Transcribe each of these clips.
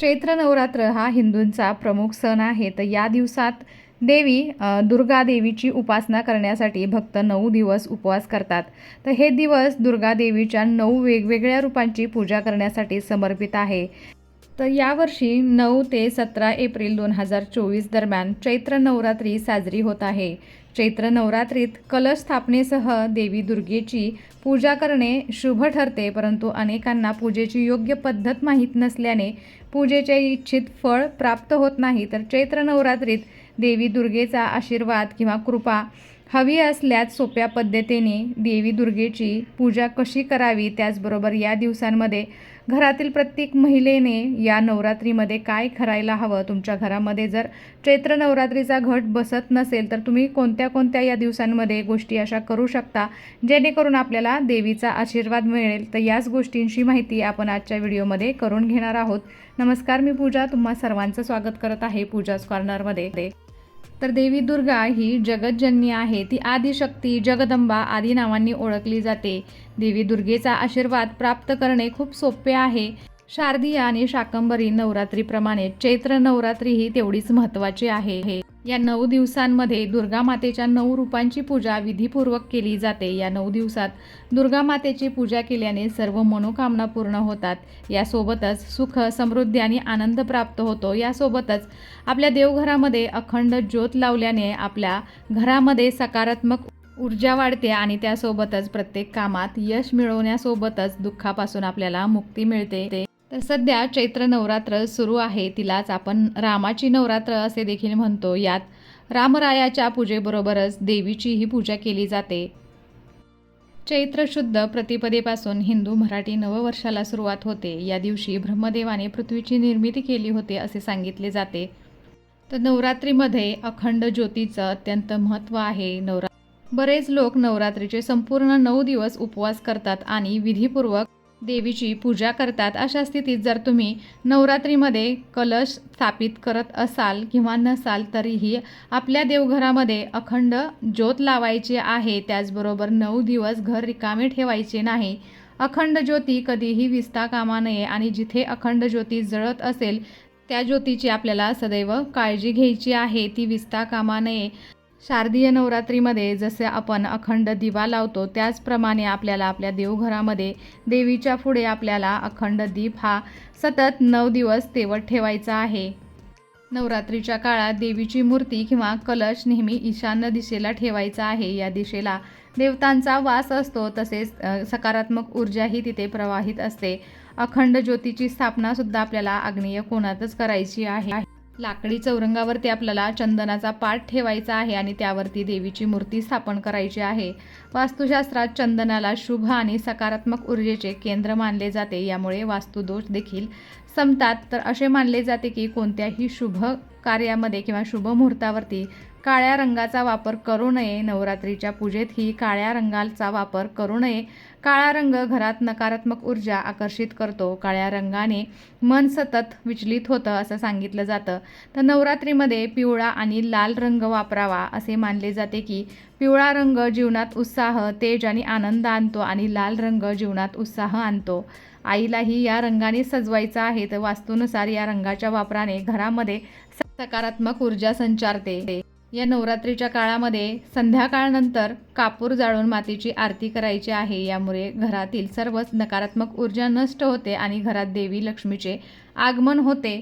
चैत्र नवरात्र हा हिंदूंचा प्रमुख सण आहे. तर या दिवसात देवी दुर्गा देवीची उपासना करण्यासाठी भक्त नऊ दिवस उपवास करतात. तर हे दिवस दुर्गा देवीच्या नऊ वेगवेगळ्या रूपांची पूजा करण्यासाठी समर्पित आहे. तर यावर्षी नऊ ते सतरा एप्रिल दोन हजार चोवीस दरम्यान चैत्र नवरात्री साजरी होत आहे. चैत्र नवरात्रीत कलश स्थापनेसह देवी दुर्गेची पूजा करणे शुभ ठरते परंतु अनेकांना पूजेची योग्य पद्धत माहीत नसल्याने पूजेचे इच्छित फळ प्राप्त होत नाही. तर चैत्र नवरात्रीत देवी दुर्गेचा आशीर्वाद किंवा कृपा हवी असल्यास सोप्या पद्धतीने देवी दुर्गेची पूजा कशी करावी त्याचबरोबर या दिवसांमध्ये घरातील प्रत्येक महिलेने या नवरात्रीमध्ये काय करायला हवं? तुमच्या घरामध्ये जर चैत्र नवरात्रीचा घट बसत नसेल तर तुम्ही कोणत्या कोणत्या या दिवसांमध्ये गोष्टी अशा करू शकता जेणेकरून आपल्याला देवीचा आशीर्वाद मिळेल? तर याच गोष्टींची माहिती आपण आजच्या व्हिडिओमध्ये करून घेणार आहोत. नमस्कार मी पूजा. तुम्हा सर्वांचं स्वागत करत आहे पूजाच कॉर्नरमध्ये. तर देवी दुर्गा ही जगतजननी आहे ती आदिशक्ती जगदंबा आदी नावांनी ओळखली जाते. देवी दुर्गेचा आशीर्वाद प्राप्त करणे खूप सोपे आहे. शारदीय आणि शाकंबरी नवरात्रीप्रमाणे चैत्र नवरात्री ही तेवढीच महत्त्वाची आहे. या नऊ दिवसांमध्ये दुर्गा मातेच्या नऊ रूपांची पूजा विधीपूर्वक केली जाते. या नऊ दिवसात दुर्गा मातेची पूजा केल्याने सर्व मनोकामना पूर्ण होतात. यासोबतच सुख समृद्धी आणि आनंद प्राप्त होतो. यासोबतच आपल्या देवघरामध्ये अखंड ज्योत लावल्याने आपल्या घरामध्ये सकारात्मक ऊर्जा वाढते आणि त्यासोबतच प्रत्येक कामात यश मिळवण्यासोबतच दुःखापासून आपल्याला मुक्ती मिळते. तर सध्या चैत्र नवरात्र सुरू आहे. तिलाच आपण रामाची नवरात्र असे देखील म्हणतो. यात रामरायाच्या पूजेबरोबरच देवीचीही पूजा केली जाते. चैत्र शुद्ध प्रतिपदेपासून हिंदू मराठी नववर्षाला सुरुवात होते. या दिवशी ब्रह्मदेवाने पृथ्वीची निर्मिती केली होती असे सांगितले जाते. तर नवरात्रीमध्ये अखंड ज्योतीचं अत्यंत महत्त्व आहे. नवरा बरेच लोक नवरात्रीचे संपूर्ण नऊ दिवस उपवास करतात आणि विधीपूर्वक देवीची पूजा करतात अशा स्थितीत जर तुम्ही नवरात्रीमध्ये कलश स्थापित करत असाल किंवा नसाल तरीही आपल्या देवघरामध्ये अखंड ज्योत लावायची आहे त्याचबरोबर नऊ दिवस घर रिकामे ठेवायचे नाही. अखंड ज्योती कधीही विस्ता कामा नये आणि जिथे अखंड ज्योती जळत असेल त्या ज्योतीची आपल्याला सदैव काळजी घ्यायची आहे ती विस्ता कामा नये. शारदीय नवरात्रीमध्ये जसे आपण अखंड दिवा लावतो त्याचप्रमाणे आपल्याला आपल्या देवघरामध्ये देवीच्या पुढे आपल्याला अखंड दीप हा सतत नऊ दिवस तेवत ठेवायचा आहे. नवरात्रीच्या काळात देवीची मूर्ती किंवा कलश नेहमी ईशान्य दिशेला ठेवायचा आहे. या दिशेला देवतांचा वास असतो तसेच सकारात्मक ऊर्जाही तिथे प्रवाहित असते. अखंड ज्योतीची स्थापनासुद्धा आपल्याला आग्नेय कोणातच करायची आहे. लाकडी चौरंगावरती आपल्याला चंदनाचा पाठ ठेवायचा आहे आणि त्यावरती देवीची मूर्ती स्थापन करायची आहे. वास्तुशास्त्रात चंदनाला शुभ आणि सकारात्मक ऊर्जेचे केंद्र मानले जाते यामुळे वास्तुदोष देखील संपतात. तर असे मानले जाते की कोणत्याही शुभ कार्यामध्ये किंवा शुभ मुहूर्तावरती काळ्या रंगाचा वापर करू नये. नवरात्रीच्या पूजेतही काळ्या रंगाचा वापर करू नये. काळा रंग घरात नकारात्मक ऊर्जा आकर्षित करतो. काळ्या रंगाने मन सतत विचलित होतं असं सांगितलं जातं. तर नवरात्रीमध्ये पिवळा आणि लाल रंग वापरावा असे मानले जाते की पिवळा रंग जीवनात उत्साह तेज आणि आनंद आणतो आणि लाल रंग जीवनात उत्साह आणतो. आईलाही या रंगाने सजवायचं आहे तर वास्तूनुसार या रंगाच्या वापराने घरामध्ये सकारात्मक ऊर्जा संचारते. या नवरात्रीच्या काळामध्ये संध्याकाळनंतर कापूर जाळून मातीची आरती करायची आहे. यामुळे घरातील सर्वच नकारात्मक ऊर्जा नष्ट होते आणि घरात देवी लक्ष्मीचे आगमन होते.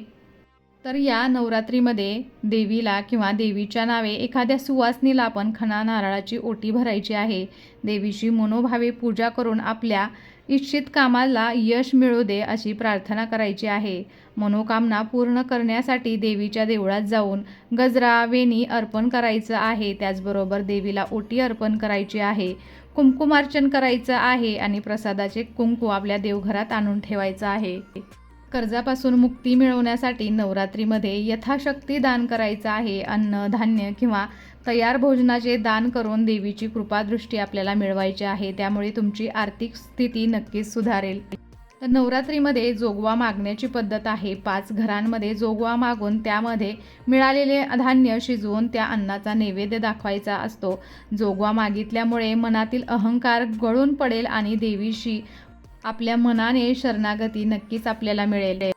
तर या नवरात्रीमध्ये देवीला किंवा देवीच्या नावे एखाद्या सुवासनीला आपण खणा नारळाची ओटी भरायची आहे. देवीची मनोभावे पूजा करून आपल्या इच्छित कामाला यश मिळू दे अशी प्रार्थना करायची आहे. मनोकामना पूर्ण करण्यासाठी देवीच्या देवळात जाऊन गजरा वेणी अर्पण करायचं आहे. त्याचबरोबर देवीला ओटी अर्पण करायची आहे. कुंकुमार्चन करायचं आहे आणि प्रसादाचे कुंकू आपल्या देवघरात आणून ठेवायचं आहे. कर्जापासून मुक्ती मिळवण्यासाठी नवरात्रीमध्ये यथाशक्ती दान करायचं आहे. अन्न धान्य किंवा तयार भोजनाचे दान करून देवीची कृपादृष्टी आपल्याला मिळवायची आहे. त्यामुळे तुमची आर्थिक स्थिती नक्कीच सुधारेल. तर नवरात्रीमध्ये जोगवा मागण्याची पद्धत आहे. पाच घरांमध्ये जोगवा मागून त्यामध्ये मिळालेले धान्य शिजवून त्या अन्नाचा नैवेद्य दाखवायचा असतो. जोगवा मागितल्यामुळे मनातील अहंकार गळून पडेल आणि देवीशी आपल्या मनाने शरणागती नक्कीच आपल्याला मिळेल.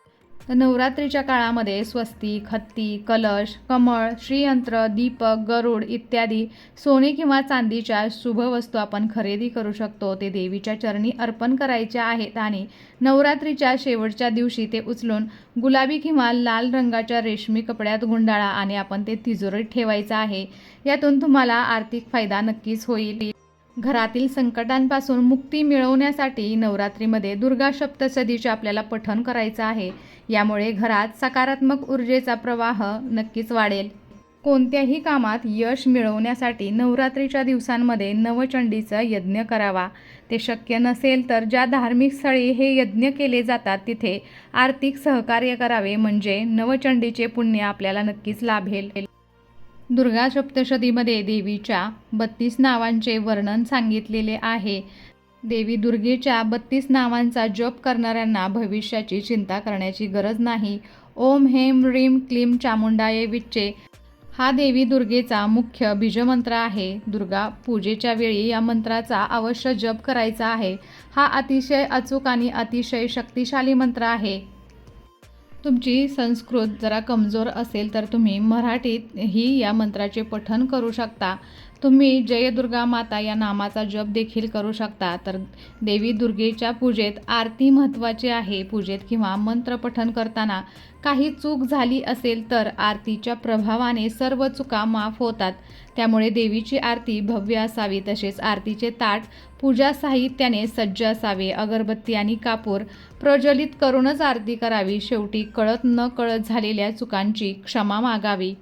नवरात्रीच्या काळामध्ये स्वस्तिक हत्ती कलश कमळ श्रीयंत्र दीपक गरुड इत्यादी सोने किंवा चांदीच्या शुभ वस्तू आपण खरेदी करू शकतो. ते देवीच्या चरणी अर्पण करायच्या आहेत आणि नवरात्रीच्या शेवटच्या दिवशी ते उचलून गुलाबी किंवा लाल रंगाच्या रेशमी कपड्यात गुंडाळा आणि आपण ते तिजोरीत ठेवायचं आहे. यातून तुम्हाला आर्थिक फायदा नक्कीच होईल. घरातील संकटांपासून मुक्ती मिळवण्यासाठी नवरात्रीमध्ये दुर्गा सप्तसदीचे आपल्याला पठण करायचं आहे. यामुळे घरात सकारात्मक ऊर्जेचा प्रवाह नक्कीच वाढेल. कोणत्याही कामात यश मिळवण्यासाठी नवरात्रीच्या दिवसांमध्ये नवचंडीचा यज्ञ करावा. ते शक्य नसेल तर ज्या धार्मिक स्थळी हे यज्ञ केले जातात तिथे आर्थिक सहकार्य करावे. म्हणजे नवचंडीचे पुण्य आपल्याला नक्कीच लाभेल. दुर्गा सप्तशतीमध्ये देवीच्या बत्तीस नावांचे वर्णन सांगितलेले आहे. देवी दुर्गेच्या बत्तीस नावांचा जप करणाऱ्यांना भविष्याची चिंता करण्याची गरज नाही. ओम हेम ह्रीम क्लीम चामुंडाये विच्चे. हा देवी दुर्गेचा मुख्य बीजमंत्र आहे. दुर्गा पूजेच्या वेळी या मंत्राचा अवश्य जप करायचा आहे. हा अतिशय अचूक आणि अतिशय शक्तिशाली मंत्र आहे. तुमची संस्कृत जरा कमजोर असेल तर तुम्ही मराठीत ही या मंत्राचे पठण करू शकता. तुम्ही जयदुर्गा माता या नामाचा जप देखील करू शकता. तर देवी दुर्गेच्या पूजेत आरती महत्त्वाची आहे. पूजेत किंवा मंत्रपठन करताना काही चूक झाली असेल तर आरतीच्या प्रभावाने सर्व चुका माफ होतात. त्यामुळे देवीची आरती भव्य असावी. तसेच आरतीचे ताट पूजा साहित्याने सज्ज असावे. अगरबत्ती आणि कापूर प्रज्वलित करूनच आरती करावी. शेवटी कळत न कळत झालेल्या चुकांची क्षमा मागावी.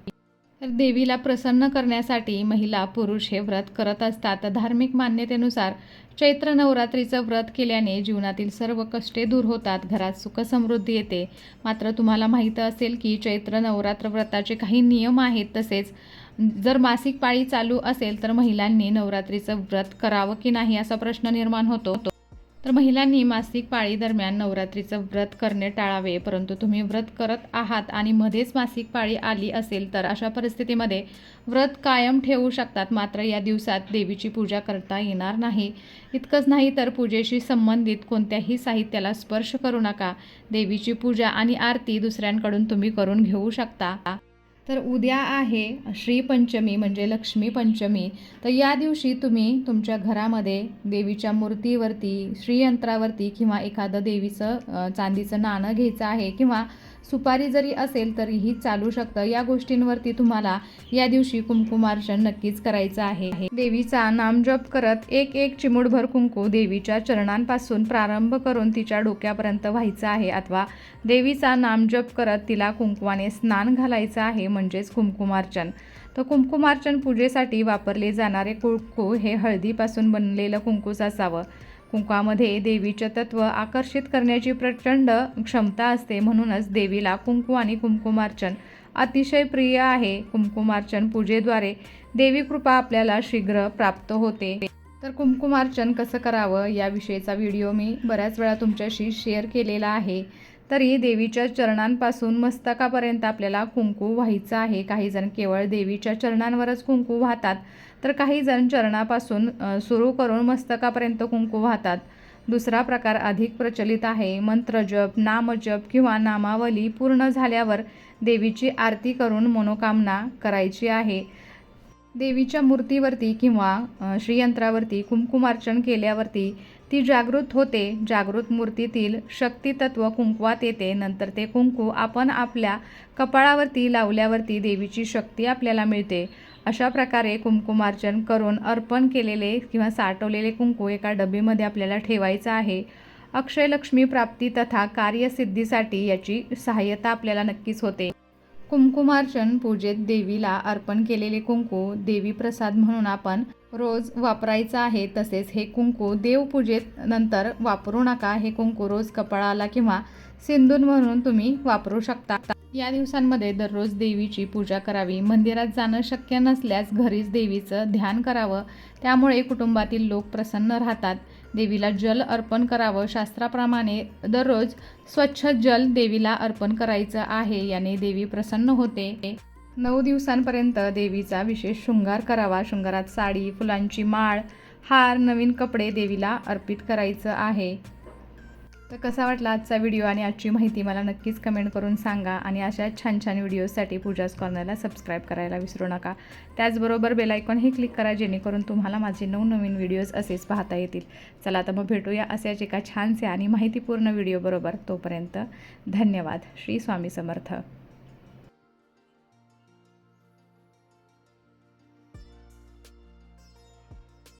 तर देवीला प्रसन्न करण्यासाठी महिला पुरुष हे व्रत करत असतात. धार्मिक मान्यतेनुसार चैत्र नवरात्रीचं व्रत केल्याने जीवनातील सर्व कष्टे दूर होतात. घरात सुखसमृद्धी येते. मात्र तुम्हाला माहीत असेल की चैत्र नवरात्र व्रताचे काही नियम आहेत. तसेच जर मासिक पाळी चालू असेल तर महिलांनी नवरात्रीचं व्रत करावं की नाही असा प्रश्न निर्माण होतो. तर महिलांनी मासिक पाळी दरम्यान नवरात्रीचं व्रत करणे टाळावे परंतु तुम्ही व्रत करत आहात आणि मध्येच मासिक पाळी आली असेल तर अशा परिस्थितीमध्ये व्रत कायम ठेवू शकतात मात्र या दिवसात देवीची पूजा करता येणार नाही. इतकंच नाही तर पूजेशी संबंधित कोणत्याही साहित्याला स्पर्श करू नका. देवीची पूजा आणि आरती दुसऱ्यांकडून तुम्ही करून घेऊ शकता. तर उद्या आहे श्रीपंचमी म्हणजे लक्ष्मीपंचमी. तर या दिवशी तुम्ही तुमच्या घरामध्ये देवीच्या मूर्तीवरती श्रीयंत्रावरती किंवा एखादं देवीचं चांदीचं नाणं घ्यायचं आहे किंवा सुपारी जरी असेल तरीही चालू शकतं. या गोष्टींवरती तुम्हाला या दिवशी कुंकुमार्चन नक्कीच करायचं आहे. देवीचा नामजप करत एक एक चिमुडभर कुंकू देवीच्या चरणांपासून प्रारंभ करून तिच्या डोक्यापर्यंत व्हायचं आहे. अथवा देवीचा नामजप करत तिला कुंकुवाने स्नान घालायचं आहे म्हणजेच कुंकुमार्चन तर कुंकुमार्चन पूजेसाठी वापरले जाणारे कुंकू हे हळदीपासून बनलेलं कुंकूच असावं. कुंकवामध्ये देवीचे तत्व आकर्षित करण्याची प्रचंड क्षमता असते म्हणूनच देवीला कुंकू आणि कुंकुमार्चन अतिशय प्रिय आहे. कुंकुमार्चन पूजेद्वारे देवी कृपा आपल्याला शीघ्र प्राप्त होते. तर कुंकुमार्चन कसं करावं याविषयीचा व्हिडिओ मी बऱ्याच वेळा तुमच्याशी शेअर केलेला आहे. तरी देवीच्या चरणांपासून मस्तकापर्यंत आपल्याला कुंकू व्हायचं आहे. काही जण केवळ देवीच्या चरणांवरच कुंकू वाहतात तर काही जण चरणापासून सुरू करून मस्तकापर्यंत कुंकू वाहतात. दुसरा प्रकार अधिक प्रचलित आहे. मंत्रजप नामजप किंवा नामावली पूर्ण झाल्यावर देवीची आरती करून मनोकामना करायची आहे. देवीच्या मूर्तीवरती किंवा श्रीयंत्रावरती कुंकुमार्चन केल्यावरती ती जागृत होते. जागृत मूर्तीतील शक्तितत्व कुंकवात येते. नंतर ते कुंकू आपण आपल्या कपाळावरती लावल्यावरती देवीची शक्ती आपल्याला मिळते. अशा प्रकारे कुंकुमार्चन करून अर्पण केलेले किंवा साठवलेले कुंकू एका डबीमध्ये आपल्याला ठेवायचं आहे. अक्षय लक्ष्मी प्राप्ती तथा कार्यसिद्धीसाठी याची सहाय्यता आपल्याला नक्कीच होते. कुंकुमार्चन पूजेत देवीला अर्पण केलेले कुंकू देवी प्रसाद म्हणून आपण रोज वापरायचं आहे तसेच हे कुंकू देवपूजेत नंतर वापरू नका. हे कुंकू रोज कपाळाला किंवा सिंदूर म्हणून तुम्ही वापरू शकता. या दिवसांमध्ये दररोज देवीची पूजा करावी. मंदिरात जाणं शक्य नसल्यास घरीच देवीचं ध्यान करावं. त्यामुळे कुटुंबातील लोक प्रसन्न राहतात. देवीला जल अर्पण करावं. शास्त्राप्रमाणे दररोज स्वच्छ जल देवीला अर्पण करायचं आहे. याने देवी प्रसन्न होते. नऊ दिवसांपर्यंत देवीचा विशेष शृंगार करावा. शृंगारात साडी फुलांची माळ हार नवीन कपडे देवीला अर्पित करायचं आहे. तर कसा वाटला आजचा व्हिडिओ आणि आजची माहिती मला नक्कीच कमेंट करून सांगा आणि अशा छान छान व्हिडिओजसाठी पूजाच कॉर्नरला सबस्क्राईब करायला विसरू नका. त्याचबरोबर बेलायकॉनही क्लिक करा जेणेकरून तुम्हाला माझे नवनवीन व्हिडिओज असेच पाहता येतील. चला तर मग भेटूया अशाच एका छानसे आणि माहितीपूर्ण व्हिडिओबरोबर. तोपर्यंत धन्यवाद. श्री स्वामी समर्थ.